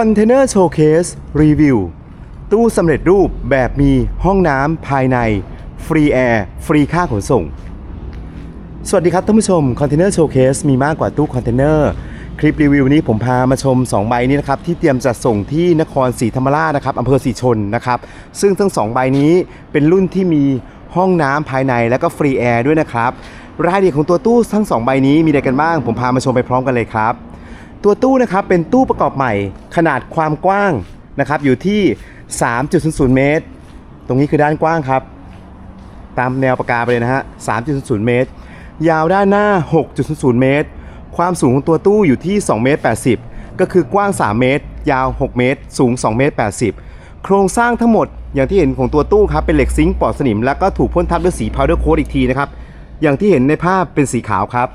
คอนเทนเนอร์โชว์เคสรีวิวตู้สำเร็จรูปแบบมีห้องน้ำภายใน ฟรีแอร์ ฟรีค่าขนส่ง สวัสดีครับท่านผู้ชมคอนเทนเนอร์โชว์เคสมีมากกว่าตู้คอนเทนเนอร์คลิปรีวิวนี้ผมพามาชม 2 ใบนี้นะครับ ที่เตรียมจะส่งที่นครศรีธรรมราชนะครับอำเภอศรีชนนะครับ ซึ่งทั้ง 2 ใบนี้เป็นรุ่นที่มีห้องน้ำภายในและก็ฟรีแอร์ด้วยนะครับรายละเอียดของตัวตู้ทั้ง 2 ใบนี้มีอะไรกันบ้าง ผมพามาชมไปพร้อมกันเลยครับ ตัวตู้นะครับเป็นตู้ประกอบใหม่ขนาดความกว้างนะครับอยู่ที่ 3.00 เมตร ตรงนี้คือด้านกว้างครับ ตามแนวปากกาไปเลยนะฮะ 3.00 เมตร ยาวด้านหน้า 6.00 เมตร ความสูงของตัวตู้อยู่ที่2เมตร80 ก็คือกว้าง 3 เมตร ยาว 6 เมตร สูง2เมตร80 โครงสร้างทั้งหมดอย่างที่เห็นของตัวตู้ครับเป็นเหล็กซิงค์ปลอดสนิม แล้วก็ถูกพ่นทับด้วยสีพาวเดอร์โค้ดอีกทีนะครับอย่างที่เห็นในภาพเป็นสีขาวครับ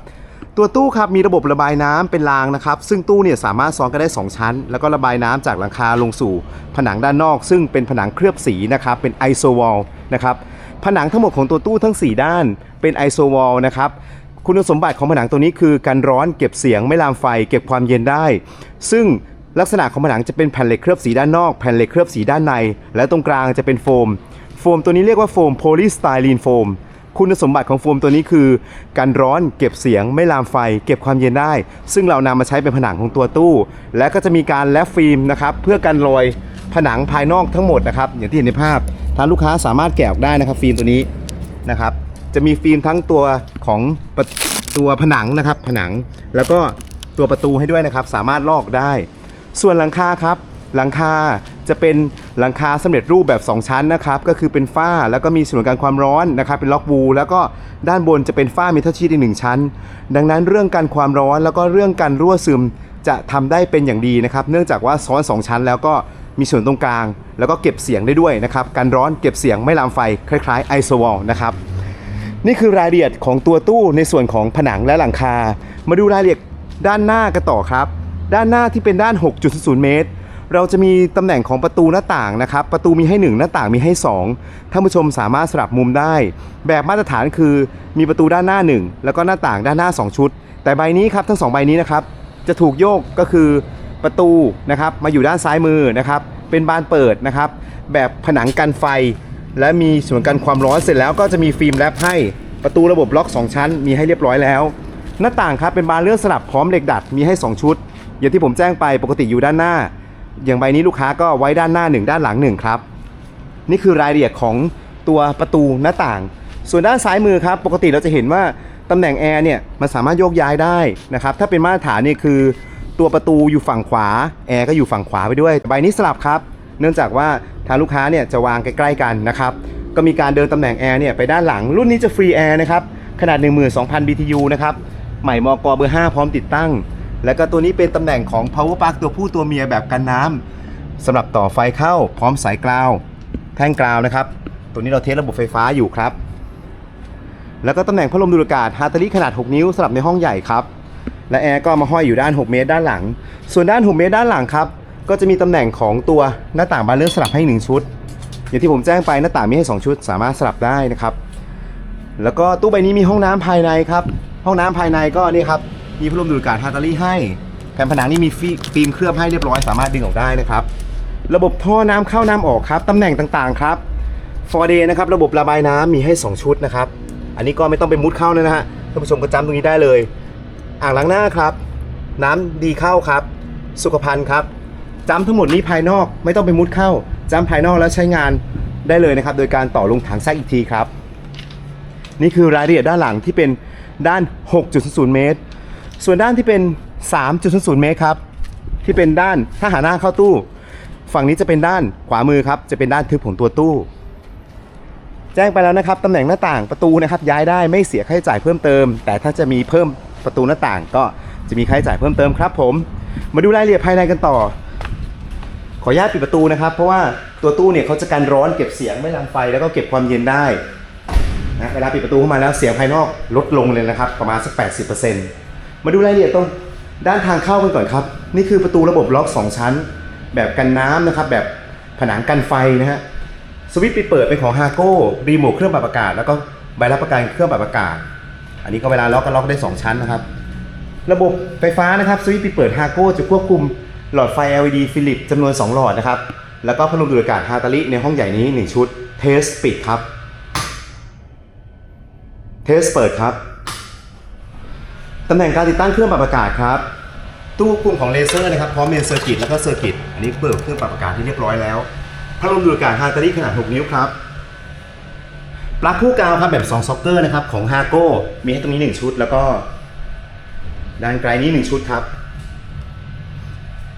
ตัวตู้ครับมีระบบระบายน้ำเป็นรางนะครับ ซึ่งตู้เนี่ยสามารถซ้อนกันได้ 2 ชั้น แล้วก็ระบายน้ำจากหลังคาลงสู่ ผนังด้านนอก ซึ่งเป็นผนังเคลือบสีนะครับเป็นไอโซวอลนะครับผนังทั้งหมดของตัวตู้ทั้ง 4 ด้านเป็นไอโซวอลนะครับคุณสมบัติของผนังตัวนี้คือกันร้อนเก็บเสียงไม่ลามไฟ เก็บความเย็นได้ ซึ่งลักษณะของผนังจะเป็นแผ่นเหล็กเคลือบสีด้านนอก แผ่นเหล็กเคลือบสีด้านใน และตรงกลางจะเป็นโฟม โฟมตัวนี้เรียกว่าโฟมโพลีสไตรีนโฟม คุณสมบัติของโฟมตัวนี้คือการร้อนเก็บเสียงไม่ลามไฟ เก็บความเย็นได้ ซึ่งเรานำมาใช้เป็นผนังของตัวตู้ และก็จะมีการแลปฟิล์มนะครับเพื่อกันรอยผนังภายนอกทั้งหมดนะครับอย่างที่เห็นในภาพทางลูกค้าสามารถแกะออกได้นะครับฟิล์มตัวนี้นะครับจะมีฟิล์มทั้งตัวของตัวผนังนะครับผนัง แล้วก็ตัวประตูให้ด้วยนะครับ สามารถลอกได้ ส่วนหลังคาครับหลังคา จะเป็นหลังคาสำเร็จรูปแบบ 2 ชั้นนะครับก็คือเป็นฝ้าแล้วก็มีส่วนการความร้อนนะครับเป็นล็อกวูลแล้วก็ด้านบนจะเป็นฝ้าเมทัลชีตอีกหนึ่งชั้น ดังนั้นเรื่องการความร้อนแล้วก็เรื่องการรั่วซึมจะทำได้เป็นอย่างดีนะครับ เนื่องจากว่าซ้อน 2 ชั้นแล้วก็มีส่วนตรงกลาง แล้วก็เก็บเสียงได้ด้วยนะครับการร้อนเก็บเสียงไม่ลามไฟคล้ายๆไอโซวอลนะครับนี่คือรายละเอียดของตัวตู้ในส่วนของผนังและหลังคา มาดูรายละเอียดด้านหน้ากันต่อครับ ด้านหน้าที่เป็นด้าน 6.0 เมตร เราจะมีตำแหน่งของประตูหน้าต่างนะครับ ประตูมีให้ 1 หน้าต่างมีให้ 2ท่านผู้ชมสามารถสลับมุมได้ แบบมาตรฐานคือมีประตูด้านหน้า 1 แล้วก็หน้าต่างด้านหน้า 2 ชุด แต่ใบนี้ครับทั้ง 2 ใบนี้นะครับจะถูกโยกก็คือประตูนะครับมาอยู่ด้านซ้ายมือนะครับเป็นบานเปิดนะครับ แบบผนังกันไฟ และมีส่วนกันความร้อนเสร็จแล้วก็จะมีฟิล์มแรปให้ประตูระบบล็อก 2 ชั้น มีให้เรียบร้อยแล้ว หน้าต่างครับเป็นบานเลื่อนสลับพร้อมเหล็กดัดมีให้ 2 ชุด อย่างที่ผมแจ้งไปปกติอยู่ด้านหน้า อย่างใบนี้ลูกค้าก็ไว้ด้านหน้า 1 ด้านหลัง 1 ครับ นี่คือรายละเอียดของตัวประตูหน้าต่าง ส่วนด้านซ้ายมือครับ ปกติเราจะเห็นว่าตำแหน่งแอร์เนี่ยมันสามารถโยกย้ายได้นะครับ ถ้าเป็นมาตรฐานเนี่ยคือ ตัวประตูอยู่ฝั่งขวา แอร์ก็อยู่ฝั่งขวาไปด้วย ใบนี้สลับครับ เนื่องจากว่าทางลูกค้าเนี่ยจะวางใกล้ๆกันนะครับ ก็มีการเดินตำแหน่งแอร์เนี่ยไปด้านหลัง รุ่นนี้จะฟรีแอร์นะครับ ขนาด 12,000 BTU นะครับ ใหม่มกเบอร์ 5 พร้อมติดตั้ง แล้วก็ตัวนี้เป็นตำแหน่งของ power plug ตัวผู้ตัวเมียแบบกันน้ำสำหรับต่อไฟเข้าพร้อมสายกราว แท่งกราวนะครับ ตัวนี้เราเทสระบบไฟฟ้าอยู่ครับ แล้วก็ตำแหน่งพัดลมดูดอากาศฮาร์ตลี่ขนาด 6 นิ้วสำหรับในห้องใหญ่ครับและแอร์ก็มาห้อยอยู่ด้าน 6 เมตรด้านหลัง ส่วนด้าน 6 เมตรด้านหลังครับ ก็จะมีตำแหน่งของตัวหน้าต่างบานเลื่อนสลับให้ 1 ชุด อย่างที่ผมแจ้งไปหน้าต่างมีให้ 2 ชุด สามารถสลับได้นะครับ แล้วก็ตู้ใบนี้มีห้องน้ำภายในครับ ห้องน้ำภายในก็นี่ครับ มีพัดลมดูดอากาศฮาร์ตาลีให้แผ่นผนังนี่มีฟิล์มเคลือบให้เรียบร้อยสามารถดึงออกได้นะครับ ระบบท่อน้ำเข้าน้ำออกครับตำแหน่งต่างๆครับฟอร์เดนะครับระบบระบายน้ำมีให้ 2 ชุดนะครับ อันนี้ก็ไม่ต้องไปมุดเข้านะฮะท่านผู้ชมก็จำตรงนี้ได้เลย อ่างล้างหน้าครับ น้ำดีเข้าครับ สุขภัณฑ์ครับจำทั้งหมดนี้ภายนอกไม่ต้องไปมุดเข้าจำภายนอกแล้วใช้งานได้เลยนะครับ โดยการต่อลงถังแซกอีกทีครับ นี่คือรายละเอียดด้านหลังที่เป็นด้าน 6.0 เมตร ส่วนด้านที่เป็น3.0เมตรครับ ที่เป็นด้านถ้าหาหน้าเข้าตู้ ฝั่งนี้จะเป็นด้านขวามือครับ จะเป็นด้านทึบของตัวตู้ แจ้งไปแล้วนะครับตำแหน่งหน้าต่างประตูนะครับ ย้ายได้ไม่เสียค่าใช้จ่ายเพิ่มเติม แต่ถ้าจะมีเพิ่มประตูหน้าต่างก็จะมีค่าใช้จ่ายเพิ่มเติมครับ ผม มาดูรายละเอียดภายในกันต่อ ขออนุญาตปิดประตูนะครับ เพราะว่าตัวตู้เนี่ยเขาจะกันร้อนเก็บเสียงไม่ลามไฟแล้วก็เก็บความเย็นได้นะเวลาปิดประตูเข้ามาแล้วเสียงภายนอกลดลงเลยนะครับ ประมาณสัก 80% มาดูรายละเอียดตรงด้านทางเข้ากันก่อนครับ นี่คือประตูระบบล็อก 2 ชั้น แบบกันน้ำนะครับ แบบผนังกันไฟนะฮะสวิตช์ปิดเปิดเป็นของ h a โก้รีโมทเครื่องปรับอากาศ แล้วก็ใบรับประกันเครื่องปรับอากาศ อันนี้ก็เวลาล็อกก็ล็อกได้ 2 ชั้นนะครับ ระบบไฟฟ้านะครับสวิตช์ปิดเปิด h a โก้จะควบคุมหลอดไฟ LED ฟิลิปจำนวน 2 หลอดนะครับ แล้วก็พัดลมดูดอากาศฮาตาลิในห้องใหญ่นี้ 1 ชุด เทสปิดครับ เทสเปิดครับ ตำแหน่งการติดตั้งเครื่องปรับอากาศครับ ตู้ควบคุมของเลเซอร์นะครับพร้อมเมนเซอร์กิตแล้วก็เซอร์กิตอันนี้เปิดเครื่องปรับอากาศที่เรียบร้อยแล้วพัดลมดูดอากาศฮาร์ตาลิขนาด 6 นิ้วครับปลั๊กคู่กาวครับแบบ2ซ็อกเกอร์นะครับของ h a g o มีให้ตรงนี้ 1 ชุด แล้วก็ด้านไกลนี้ 1 ชุดครับ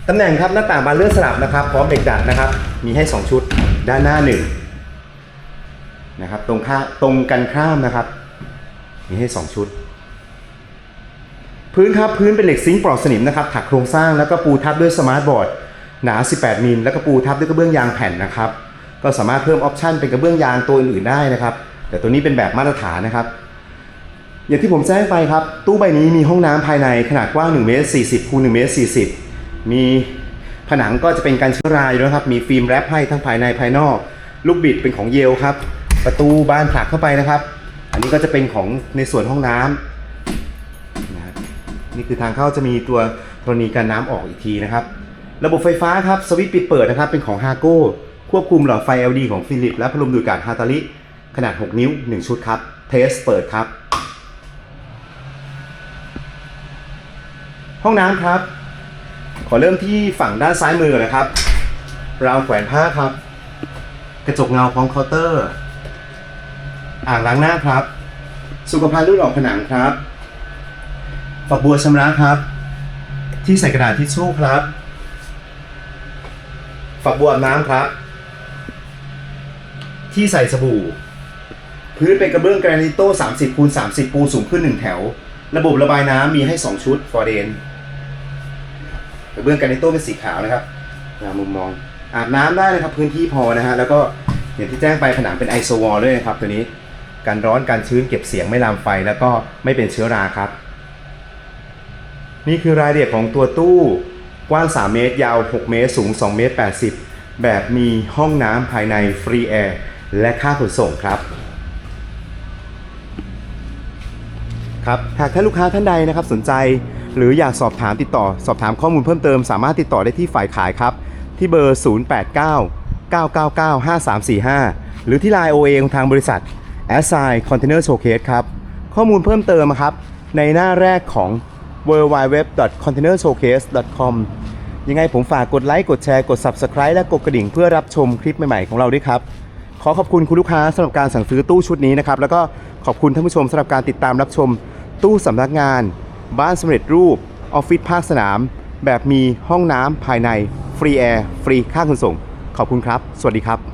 ตำแหน่งครับหน้าต่างบานเลื่อนสลับนะครับ พร้อมเหล็กดัดนะครับ มีให้ 2 ชุด ด้านหน้า 1 นะครับ ตรงข้าตรงกันข้ามนะครับ มีให้ 2 ชุด พื้นครับพื้นเป็นเหล็กซิงค์ปลอดสนิมนะครับถักโครงสร้างแล้วก็ปูทับด้วยสมาร์ทบอร์ดหนา 18 มิลแล้วก็ปูทับด้วยกระเบื้องยางแผ่นนะครับก็สามารถเพิ่มออปชันเป็นกระเบื้องยางตัวอื่นๆได้นะครับแต่ตัวนี้เป็นแบบมาตรฐานนะครับอย่างที่ผมแจ้งไปครับ ตู้ใบนี้มีห้องน้ำภายในขนาดกว้าง1เมตร40คูณ1เมตร40 มีผนังก็จะเป็นการเชื้อราอยู่นะครับ มีฟิล์มแรปให้ทั้งภายในภายนอก ลูกบิดเป็นของเยลครับ ประตูบานผลักเข้าไปนะครับ อันนี้ก็จะเป็นของในส่วนห้องน้ำนะครับ นี่คือทางเข้าจะมีตัวกรณีการน้ำออกอีกทีนะครับ ระบบไฟฟ้าครับสวิตช์ปิดเปิดนะครับเป็นของ h a g o ควบคุมหลอดไฟ LED ของฟิลิปและพัดลมดูดอากาศฮาตาลิขนาด 6 นิ้ว 1 ชุดครับ เทสเปิดครับ ห้องน้ำครับ ขอเริ่มที่ฝั่งด้านซ้ายมือก่อนนะครับ ราวแขวนผ้าครับ กระจกเงาพร้อมเคาน์เตอร์ อ่างล้างหน้าครับ สุขภัณฑ์รูดออกผนังครับ ฝักบัวชำระครับ ที่ใส่กระดาษทิชชู่ครับ ฝักบัวอาบน้ำครับ ที่ใส่สบู่ พื้นเป็นกระเบื้องแกรนิโต้30คูณ30 ปูสูงขึ้น 1 แถว ระบบระบายน้ำมีให้ 2 ชุดฟอร์เดนกระเบื้องแกรนิโต้เป็นสีขาวนะครับงามมุมมองอาบน้ำได้นะครับพื้นที่พอนะฮะแล้วก็อย่างที่แจ้งไปผนังเป็นไอโซวอลด้วยนะครับตัวนี้การร้อนการชื้นเก็บเสียงไม่ลามไฟแล้วก็ไม่เป็นเชื้อราครับ นี่คือรายละเอียดของตัวตู้กว้าง 3 เมตร ยาว 6 เมตร สูง 2 เมตร 80 แบบมีห้องน้ำภายในฟรีแอร์และค่าขนส่งครับครับหากท่านลูกค้าท่านใดนะครับสนใจ หรืออยากสอบถามติดต่อ สอบถามข้อมูลเพิ่มเติมสามารถติดต่อได้ที่ฝ่ายขายครับ ที่เบอร์ 089 999 5345 หรือที่ไลน์ OA ของทางบริษัท a s s i g n Container Showcase ครับ ข้อมูลเพิ่มเติมครับ ในหน้าแรกของ w w w c o n t a i n e r s h o w c a s e c o m ยังไงผมฝากกดไลค์กดแชร์กด Subscribe และกดกระดิ่งเพื่อรับชมคลิปใหม่ๆของเราด้วยครับ ขอขอบคุณคุณลูกค้าสำหรับการสั่งซื้อตู้ชุดนี้นะครับ แล้วก็ขอบคุณท่านผู้ชมสำหรับการติดตามรับชม ตู้สำนักงาน บ้านสำเร็จรูปออฟฟิศภาคสนาม แบบมีห้องน้ำภายในฟรีแอร์ฟรีค่าขนส่ง ขอบคุณครับ สวัสดีครับ